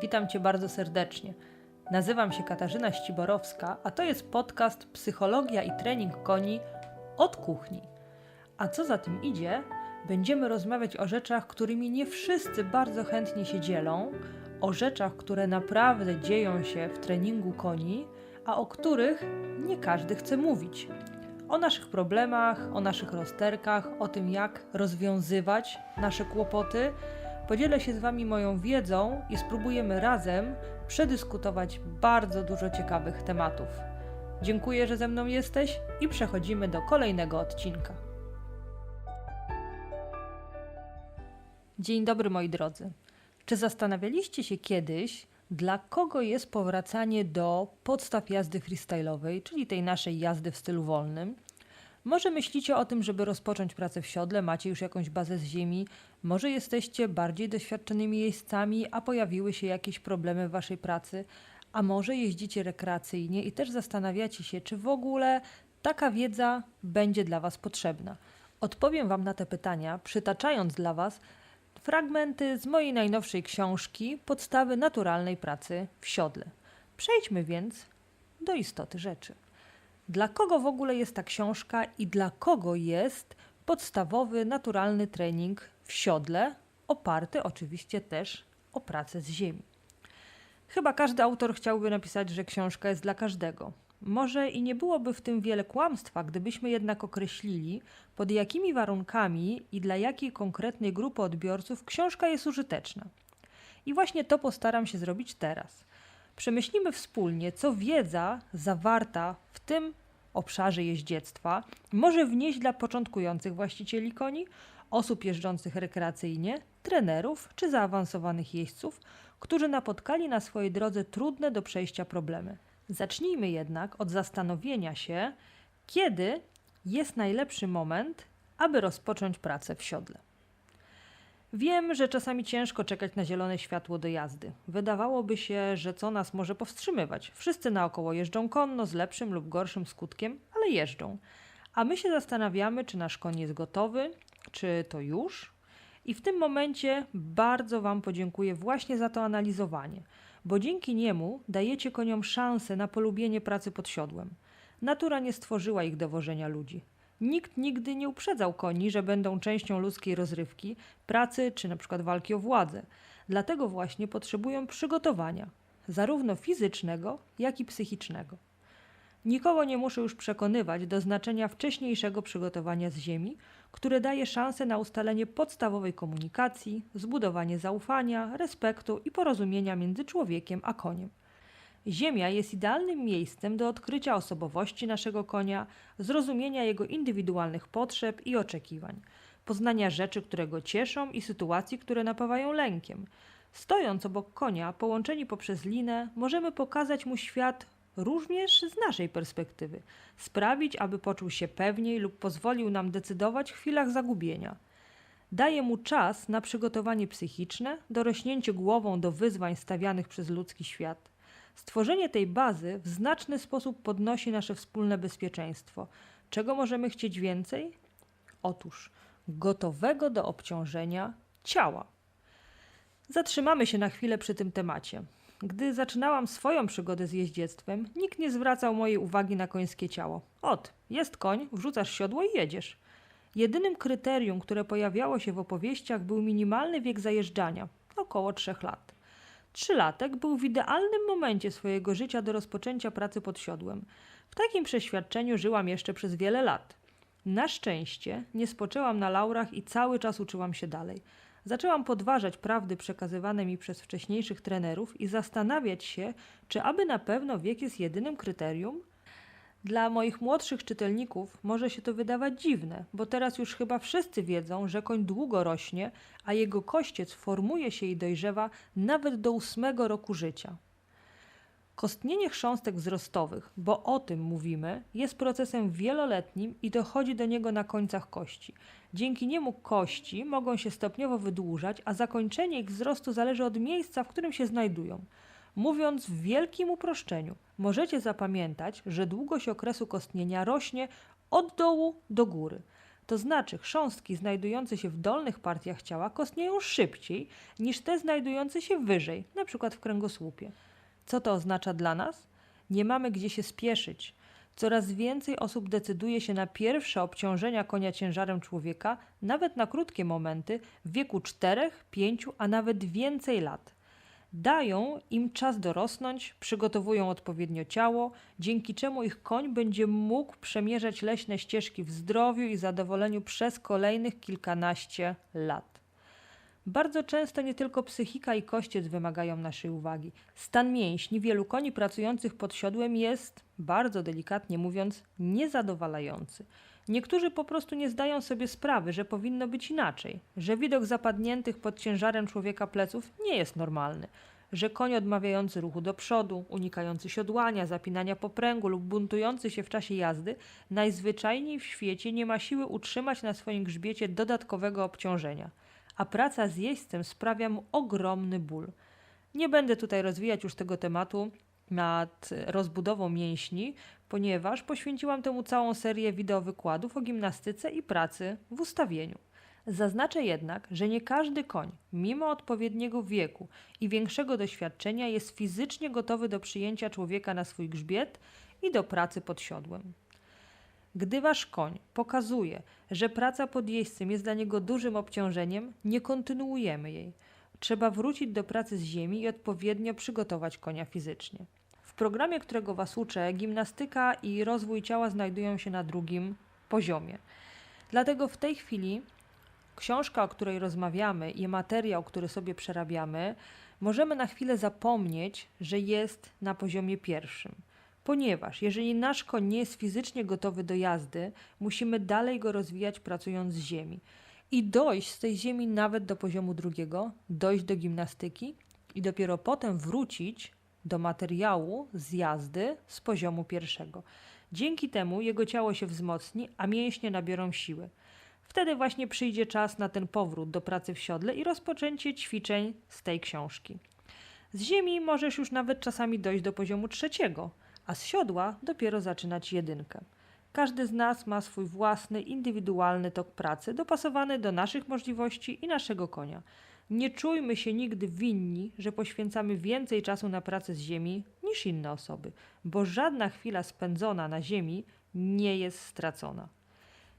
witam Cię bardzo serdecznie. Nazywam się Katarzyna Ściborowska, a to jest podcast Psychologia i trening koni od kuchni. A co za tym idzie, będziemy rozmawiać o rzeczach, którymi nie wszyscy bardzo chętnie się dzielą, o rzeczach, które naprawdę dzieją się w treningu koni, a o których nie każdy chce mówić. O naszych problemach, o naszych rozterkach, o tym, jak rozwiązywać nasze kłopoty. Podzielę się z Wami moją wiedzą i spróbujemy razem przedyskutować bardzo dużo ciekawych tematów. Dziękuję, że ze mną jesteś i przechodzimy do kolejnego odcinka. Dzień dobry, moi drodzy. Czy zastanawialiście się kiedyś, dla kogo jest powracanie do podstaw jazdy freestyle'owej, czyli tej naszej jazdy w stylu wolnym? Może myślicie o tym, żeby rozpocząć pracę w siodle, macie już jakąś bazę z ziemi, może jesteście bardziej doświadczonymi jeźdźcami, a pojawiły się jakieś problemy w waszej pracy, a może jeździcie rekreacyjnie i też zastanawiacie się, czy w ogóle taka wiedza będzie dla was potrzebna. Odpowiem wam na te pytania, przytaczając dla was fragmenty z mojej najnowszej książki Podstawy naturalnej pracy w siodle. Przejdźmy więc do istoty rzeczy. Dla kogo w ogóle jest ta książka i dla kogo jest podstawowy, naturalny trening w siodle, oparty oczywiście też o pracę z ziemi? Chyba każdy autor chciałby napisać, że książka jest dla każdego. Może i nie byłoby w tym wiele kłamstwa, gdybyśmy jednak określili, pod jakimi warunkami i dla jakiej konkretnej grupy odbiorców książka jest użyteczna. I właśnie to postaram się zrobić teraz. Przemyślimy wspólnie, co wiedza zawarta w tym obszarze jeździectwa może wnieść dla początkujących właścicieli koni, osób jeżdżących rekreacyjnie, trenerów czy zaawansowanych jeźdźców, którzy napotkali na swojej drodze trudne do przejścia problemy. Zacznijmy jednak od zastanowienia się, kiedy jest najlepszy moment, aby rozpocząć pracę w siodle. Wiem, że czasami ciężko czekać na zielone światło do jazdy. Wydawałoby się, że co nas może powstrzymywać? Wszyscy naokoło jeżdżą konno z lepszym lub gorszym skutkiem, ale jeżdżą. A my się zastanawiamy, czy nasz koń jest gotowy, czy to już. I w tym momencie bardzo Wam podziękuję właśnie za to analizowanie, bo dzięki niemu dajecie koniom szansę na polubienie pracy pod siodłem. Natura nie stworzyła ich do wożenia ludzi. Nikt nigdy nie uprzedzał koni, że będą częścią ludzkiej rozrywki, pracy czy na przykład walki o władzę. Dlatego właśnie potrzebują przygotowania, zarówno fizycznego, jak i psychicznego. Nikogo nie muszę już przekonywać do znaczenia wcześniejszego przygotowania z ziemi, które daje szansę na ustalenie podstawowej komunikacji, zbudowanie zaufania, respektu i porozumienia między człowiekiem a koniem. Ziemia jest idealnym miejscem do odkrycia osobowości naszego konia, zrozumienia jego indywidualnych potrzeb i oczekiwań, poznania rzeczy, które go cieszą i sytuacji, które napawają lękiem. Stojąc obok konia, połączeni poprzez linę, możemy pokazać mu świat również z naszej perspektywy, sprawić, aby poczuł się pewniej lub pozwolił nam decydować w chwilach zagubienia. Daje mu czas na przygotowanie psychiczne, dorośnięcie głową do wyzwań stawianych przez ludzki świat. Stworzenie tej bazy w znaczny sposób podnosi nasze wspólne bezpieczeństwo. Czego możemy chcieć więcej? Otóż gotowego do obciążenia ciała. Zatrzymamy się na chwilę przy tym temacie. Gdy zaczynałam swoją przygodę z jeździectwem, nikt nie zwracał mojej uwagi na końskie ciało. Ot, jest koń, wrzucasz siodło i jedziesz. Jedynym kryterium, które pojawiało się w opowieściach, był minimalny wiek zajeżdżania około trzech lat. Trzylatek był w idealnym momencie swojego życia do rozpoczęcia pracy pod siodłem. W takim przeświadczeniu żyłam jeszcze przez wiele lat. Na szczęście nie spoczęłam na laurach i cały czas uczyłam się dalej. Zaczęłam podważać prawdy przekazywane mi przez wcześniejszych trenerów i zastanawiać się, czy aby na pewno wiek jest jedynym kryterium. Dla moich młodszych czytelników może się to wydawać dziwne, bo teraz już chyba wszyscy wiedzą, że koń długo rośnie, a jego kościec formuje się i dojrzewa nawet do ósmego roku życia. Kostnienie chrząstek wzrostowych, bo o tym mówimy, jest procesem wieloletnim i dochodzi do niego na końcach kości. Dzięki niemu kości mogą się stopniowo wydłużać, a zakończenie ich wzrostu zależy od miejsca, w którym się znajdują. Mówiąc w wielkim uproszczeniu, możecie zapamiętać, że długość okresu kostnienia rośnie od dołu do góry. To znaczy, chrząstki znajdujące się w dolnych partiach ciała kostnieją szybciej niż te znajdujące się wyżej, przykład w kręgosłupie. Co to oznacza dla nas? Nie mamy gdzie się spieszyć. Coraz więcej osób decyduje się na pierwsze obciążenia konia ciężarem człowieka, nawet na krótkie momenty, w wieku 4, 5, a nawet więcej lat. Dają im czas dorosnąć, przygotowują odpowiednio ciało, dzięki czemu ich koń będzie mógł przemierzać leśne ścieżki w zdrowiu i zadowoleniu przez kolejnych kilkanaście lat. Bardzo często nie tylko psychika i kościec wymagają naszej uwagi. Stan mięśni wielu koni pracujących pod siodłem jest, bardzo delikatnie mówiąc, niezadowalający. Niektórzy po prostu nie zdają sobie sprawy, że powinno być inaczej, że widok zapadniętych pod ciężarem człowieka pleców nie jest normalny, że koń odmawiający ruchu do przodu, unikający siodłania, zapinania popręgu lub buntujący się w czasie jazdy najzwyczajniej w świecie nie ma siły utrzymać na swoim grzbiecie dodatkowego obciążenia a praca z jeźdźcem sprawia mu ogromny ból. Nie będę tutaj rozwijać już tego tematu nad rozbudową mięśni, ponieważ poświęciłam temu całą serię wideowykładów o gimnastyce i pracy w ustawieniu. Zaznaczę jednak, że nie każdy koń, mimo odpowiedniego wieku i większego doświadczenia, jest fizycznie gotowy do przyjęcia człowieka na swój grzbiet i do pracy pod siodłem. Gdy wasz koń pokazuje, że praca pod jeźdźcem jest dla niego dużym obciążeniem, nie kontynuujemy jej. Trzeba wrócić do pracy z ziemi i odpowiednio przygotować konia fizycznie. W programie, którego was uczę, gimnastyka i rozwój ciała znajdują się na drugim poziomie. Dlatego w tej chwili książka, o której rozmawiamy i materiał, który sobie przerabiamy, możemy na chwilę zapomnieć, że jest na poziomie pierwszym. Ponieważ jeżeli nasz koń nie jest fizycznie gotowy do jazdy, musimy dalej go rozwijać pracując z ziemi i dojść z tej ziemi nawet do poziomu drugiego, dojść do gimnastyki i dopiero potem wrócić do materiału z jazdy z poziomu pierwszego. Dzięki temu jego ciało się wzmocni, a mięśnie nabiorą siły. Wtedy właśnie przyjdzie czas na ten powrót do pracy w siodle i rozpoczęcie ćwiczeń z tej książki. Z ziemi możesz już nawet czasami dojść do poziomu trzeciego – a z siodła dopiero zaczynać jedynkę. Każdy z nas ma swój własny, indywidualny tok pracy, dopasowany do naszych możliwości i naszego konia. Nie czujmy się nigdy winni, że poświęcamy więcej czasu na pracę z ziemi niż inne osoby, bo żadna chwila spędzona na ziemi nie jest stracona.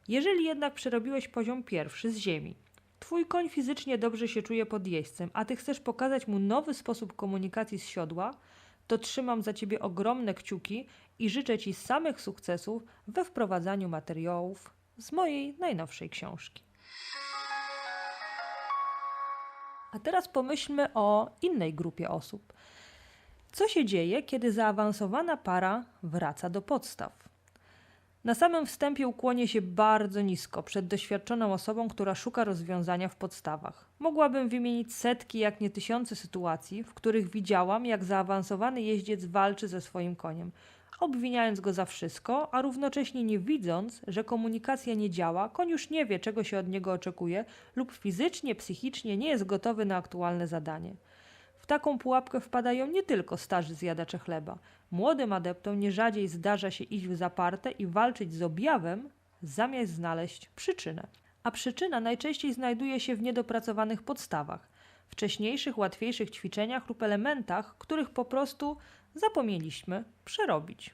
Jeżeli jednak przerobiłeś poziom pierwszy z ziemi, twój koń fizycznie dobrze się czuje pod jeźdźcem, a ty chcesz pokazać mu nowy sposób komunikacji z siodła, to trzymam za Ciebie ogromne kciuki i życzę Ci samych sukcesów we wprowadzaniu materiałów z mojej najnowszej książki. A teraz pomyślmy o innej grupie osób. Co się dzieje, kiedy zaawansowana para wraca do podstaw? Na samym wstępie ukłonię się bardzo nisko przed doświadczoną osobą, która szuka rozwiązania w podstawach. Mogłabym wymienić setki, jak nie tysiące sytuacji, w których widziałam, jak zaawansowany jeździec walczy ze swoim koniem, obwiniając go za wszystko, a równocześnie nie widząc, że komunikacja nie działa, koń już nie wie, czego się od niego oczekuje, lub fizycznie, psychicznie nie jest gotowy na aktualne zadanie. W taką pułapkę wpadają nie tylko starzy zjadacze chleba. Młodym adeptom nie rzadziej zdarza się iść w zaparte i walczyć z objawem, zamiast znaleźć przyczynę. A przyczyna najczęściej znajduje się w niedopracowanych podstawach, wcześniejszych, łatwiejszych ćwiczeniach lub elementach, których po prostu zapomnieliśmy przerobić.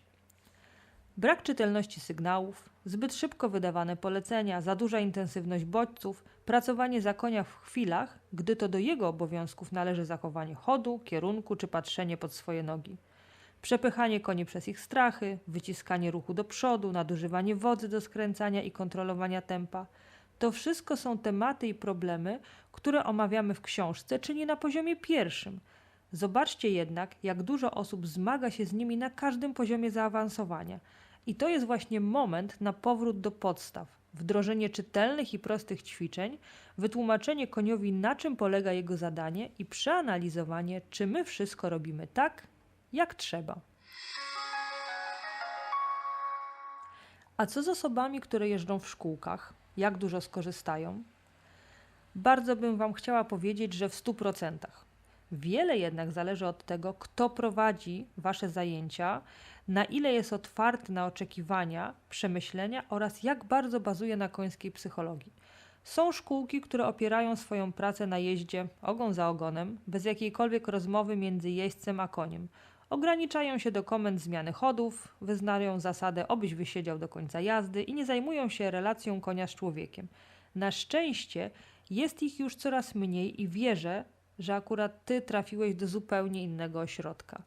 Brak czytelności sygnałów, zbyt szybko wydawane polecenia, za duża intensywność bodźców, pracowanie za konia w chwilach, gdy to do jego obowiązków należy zachowanie chodu, kierunku czy patrzenie pod swoje nogi. Przepychanie koni przez ich strachy, wyciskanie ruchu do przodu, nadużywanie wodzy do skręcania i kontrolowania tempa. To wszystko są tematy i problemy, które omawiamy w książce, czyli na poziomie pierwszym. Zobaczcie jednak, jak dużo osób zmaga się z nimi na każdym poziomie zaawansowania – i to jest właśnie moment na powrót do podstaw, wdrożenie czytelnych i prostych ćwiczeń, wytłumaczenie koniowi, na czym polega jego zadanie i przeanalizowanie, czy my wszystko robimy tak, jak trzeba. A co z osobami, które jeżdżą w szkółkach? Jak dużo skorzystają? Bardzo bym Wam chciała powiedzieć, że w 100%. Wiele jednak zależy od tego, kto prowadzi Wasze zajęcia, na ile jest otwarty na oczekiwania, przemyślenia oraz jak bardzo bazuje na końskiej psychologii. Są szkółki, które opierają swoją pracę na jeździe ogon za ogonem, bez jakiejkolwiek rozmowy między jeźdźcem a koniem. Ograniczają się do komend zmiany chodów, wyznają zasadę, obyś wysiedział do końca jazdy i nie zajmują się relacją konia z człowiekiem. Na szczęście jest ich już coraz mniej i wierzę, że akurat ty trafiłeś do zupełnie innego ośrodka.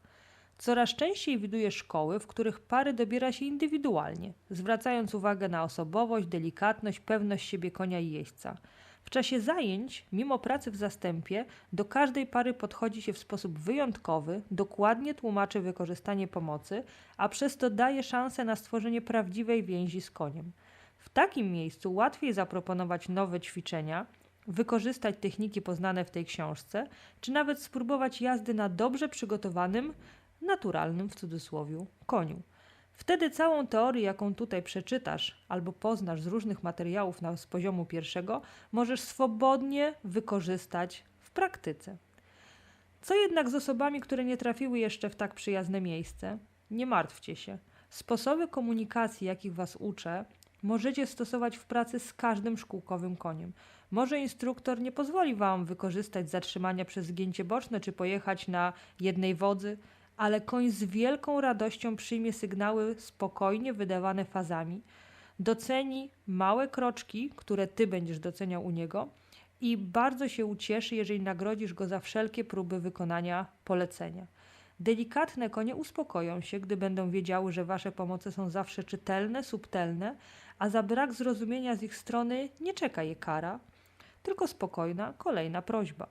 Coraz częściej widuję szkoły, w których pary dobiera się indywidualnie, zwracając uwagę na osobowość, delikatność, pewność siebie konia i jeźdźca. W czasie zajęć, mimo pracy w zastępie, do każdej pary podchodzi się w sposób wyjątkowy, dokładnie tłumaczy wykorzystanie pomocy, a przez to daje szansę na stworzenie prawdziwej więzi z koniem. W takim miejscu łatwiej zaproponować nowe ćwiczenia, wykorzystać techniki poznane w tej książce, czy nawet spróbować jazdy na dobrze przygotowanym, naturalnym w cudzysłowie koniu. Wtedy całą teorię, jaką tutaj przeczytasz albo poznasz z różnych materiałów na, z poziomu pierwszego, możesz swobodnie wykorzystać w praktyce. Co jednak z osobami, które nie trafiły jeszcze w tak przyjazne miejsce? Nie martwcie się. Sposoby komunikacji, jakich Was uczę, możecie stosować w pracy z każdym szkółkowym koniem. Może instruktor nie pozwoli Wam wykorzystać zatrzymania przez zgięcie boczne czy pojechać na jednej wodzy, ale koń z wielką radością przyjmie sygnały spokojnie wydawane fazami, doceni małe kroczki, które Ty będziesz doceniał u niego i bardzo się ucieszy, jeżeli nagrodzisz go za wszelkie próby wykonania polecenia. Delikatne konie uspokoją się, gdy będą wiedziały, że Wasze pomoce są zawsze czytelne, subtelne, a za brak zrozumienia z ich strony nie czeka je kara, tylko spokojna, kolejna prośba.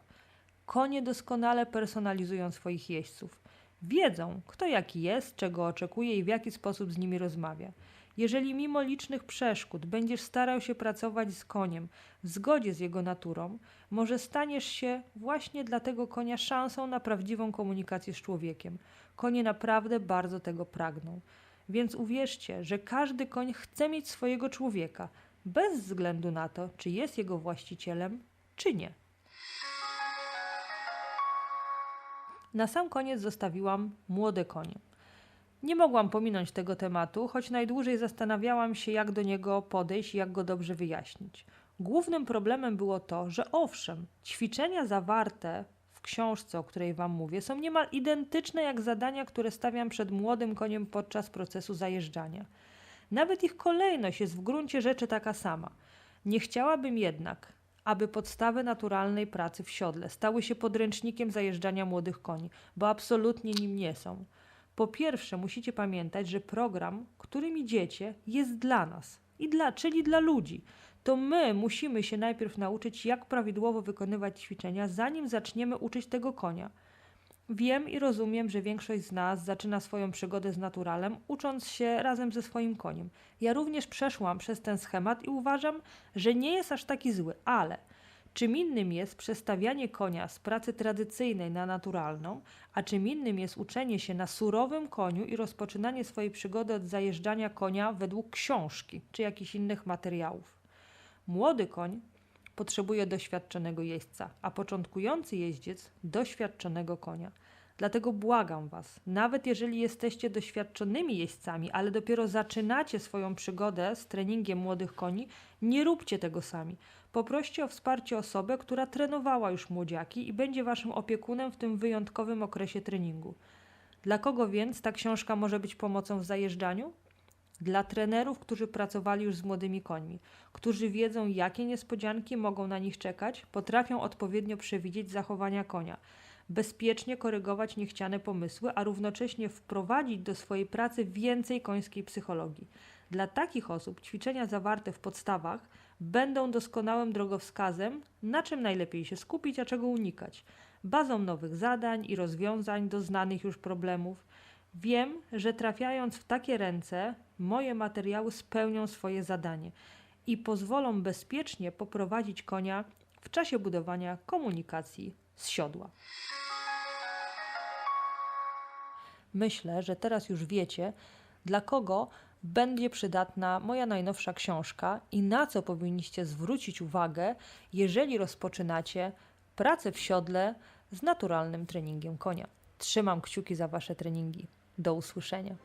Konie doskonale personalizują swoich jeźdźców. Wiedzą, kto jaki jest, czego oczekuje i w jaki sposób z nimi rozmawia. Jeżeli mimo licznych przeszkód będziesz starał się pracować z koniem w zgodzie z jego naturą, może staniesz się właśnie dla tego konia szansą na prawdziwą komunikację z człowiekiem. Konie naprawdę bardzo tego pragną. Więc uwierzcie, że każdy koń chce mieć swojego człowieka, bez względu na to, czy jest jego właścicielem, czy nie. Na sam koniec zostawiłam młode konie. Nie mogłam pominąć tego tematu, choć najdłużej zastanawiałam się, jak do niego podejść i jak go dobrze wyjaśnić. Głównym problemem było to, że owszem, ćwiczenia zawarte w książce, o której Wam mówię, są niemal identyczne jak zadania, które stawiam przed młodym koniem podczas procesu zajeżdżania. Nawet ich kolejność jest w gruncie rzeczy taka sama. Nie chciałabym jednak, aby podstawy naturalnej pracy w siodle stały się podręcznikiem zajeżdżania młodych koni, bo absolutnie nim nie są. Po pierwsze, musicie pamiętać, że program, którym idziecie, jest dla nas i dla, czyli dla ludzi. To my musimy się najpierw nauczyć, jak prawidłowo wykonywać ćwiczenia, zanim zaczniemy uczyć tego konia. Wiem i rozumiem, że większość z nas zaczyna swoją przygodę z naturalem, ucząc się razem ze swoim koniem. Ja również przeszłam przez ten schemat i uważam, że nie jest aż taki zły, ale czym innym jest przestawianie konia z pracy tradycyjnej na naturalną, a czym innym jest uczenie się na surowym koniu i rozpoczynanie swojej przygody od zajeżdżania konia według książki czy jakichś innych materiałów. Młody koń potrzebuje doświadczonego jeźdźca, a początkujący jeździec doświadczonego konia. Dlatego błagam Was, nawet jeżeli jesteście doświadczonymi jeźdźcami, ale dopiero zaczynacie swoją przygodę z treningiem młodych koni, nie róbcie tego sami. Poproście o wsparcie osobę, która trenowała już młodziaki i będzie Waszym opiekunem w tym wyjątkowym okresie treningu. Dla kogo więc ta książka może być pomocą w zajeżdżaniu? Dla trenerów, którzy pracowali już z młodymi końmi, którzy wiedzą, jakie niespodzianki mogą na nich czekać, potrafią odpowiednio przewidzieć zachowania konia, bezpiecznie korygować niechciane pomysły, a równocześnie wprowadzić do swojej pracy więcej końskiej psychologii. Dla takich osób ćwiczenia zawarte w podstawach będą doskonałym drogowskazem, na czym najlepiej się skupić, a czego unikać, bazą nowych zadań i rozwiązań do znanych już problemów. Wiem, że trafiając w takie ręce, moje materiały spełnią swoje zadanie i pozwolą bezpiecznie poprowadzić konia w czasie budowania komunikacji z siodła. Myślę, że teraz już wiecie, dla kogo będzie przydatna moja najnowsza książka i na co powinniście zwrócić uwagę, jeżeli rozpoczynacie pracę w siodle z naturalnym treningiem konia. Trzymam kciuki za Wasze treningi. Do usłyszenia.